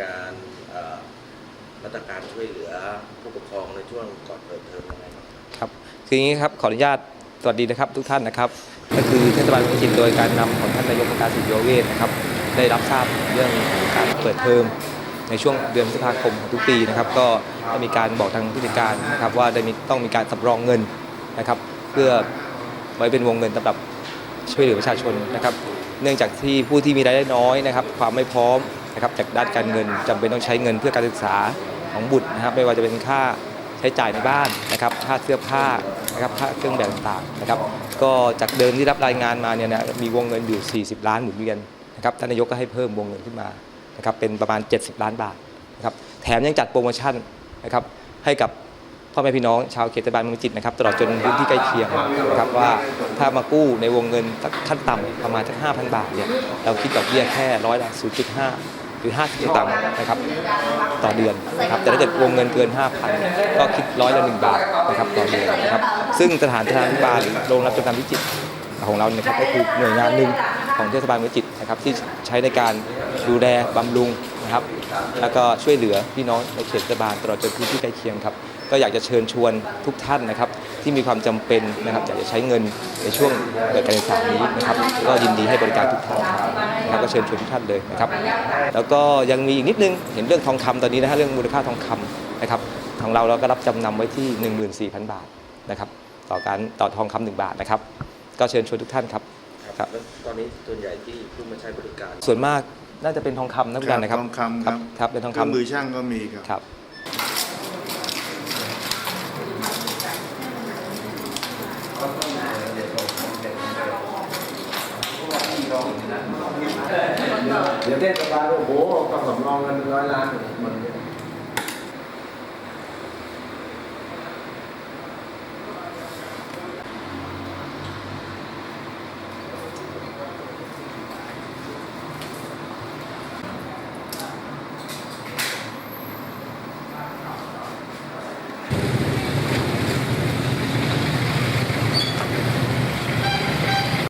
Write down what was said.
การมาตรการช่วยเหลือผู้ปกครองในช่วงก่อนเปิดเทอมยังไงบ้างครับคืออย่างนี้ครับขออนุญาตสวัสดีนะครับทุกท่านนะครับ ก็คือเทศบาลเมืองพิจิตโดยการนำของท่านนายกองค์การสิทธิโยเวทนะครับได้รับทราบเรื่องการเปิดเทอมในช่วงเดือนพฤษภาคมของทุกปีนะครับ ก็ได้มีการบอกทางผู้จัดการนะครับว่าได้มีต้องมีการสำรองเงินนะครับ เพื่อไว้เป็นวงเงินสำหรับช่วยเหลือประชาชนนะครับ เนื่องจากที่ผู้ที่มีรายได้น้อยนะครับ ความไม่พร้อม นะครับจากด้านการเงินจำเป็นต้องใช้เงินเพื่อการศึกษาของบุตรนะครับ ไม่ว่าจะเป็นค่าใช้จ่ายในบ้านนะครับค่าเสื้อผ้านะครับค่าเครื่องแบบต่างๆนะครับ ก็จากเดิมที่รับรายงานมาเนี่ยนะมีวงเงินอยู่ 40 ล้านหมุนเวียนนะครับท่านนายกก็ให้เพิ่มวงเงินขึ้นมานะครับเป็นประมาณ 70 ล้านบาทนะครับแถมยังจัดโปรโมชั่นนะครับให้กับพ่อแม่พี่น้องชาวเขตเทศบาลเมืองจิตนะครับตลอดจนพื้นที่ใกล้เคียงนะครับว่าถ้ามากู้ในวงเงินขั้นต่ำประมาณสัก5,000 บาทเนี่ยเราคิดดอกเบี้ยแค่ร้อยละ0.5 หรือ 50สตางค์นะครับต่อเดือนนะครับแต่ถ้าเกิดวงเงินเกิน 5,000 ก็คิดร้อยละ1บาทนะครับต่อเดือนนะครับซึ่งสถานทานบาลหรือโรงรับจำนำพิจิตรของเราเนี่ยครับก็คือหน่วยงานหนึ่งของเทศบาลเมืองจิตนะครับที่ใช้ในการดูแลบำรุงนะครับ แล้วก็ช่วยเหลือพี่น้องในเขตเทศบาลตลอดจนพื้นที่ใกล้เคียงครับก็อยากจะเชิญชวนทุกท่านนะครับ ที่มีความจำเป็นนะครับอยากจะใช้เงินในช่วงเปิดการศึกษานี้นะครับ ก็ยินดีให้บริการทุกท่าน นะครับก็เชิญชวนทุกท่านเลยนะครับแล้วก็ยังมีอีกนิดนึงเห็นเรื่องทองคำตอนนี้นะฮะเรื่องมูลค่าทองคำนะครับของเราเราก็รับจำนำไว้ที่ 14,000 บาทนะครับต่อการต่อทองคำหนึ่งบาทนะครับก็เชิญชวนทุกท่านครับครับแล้วตอนนี้ส่วนใหญ่ที่ผู้มาใช้บริการ ส่วนมากน่าจะเป็นทองคำนะคุณกันนะครับทองคำครับครับเป็นทองเครื่องคำมือช่างก็มีครับ ครับเดี๋ยวเทศบาลโอ้โหต้องสำรองเงินร้อยล้านมัน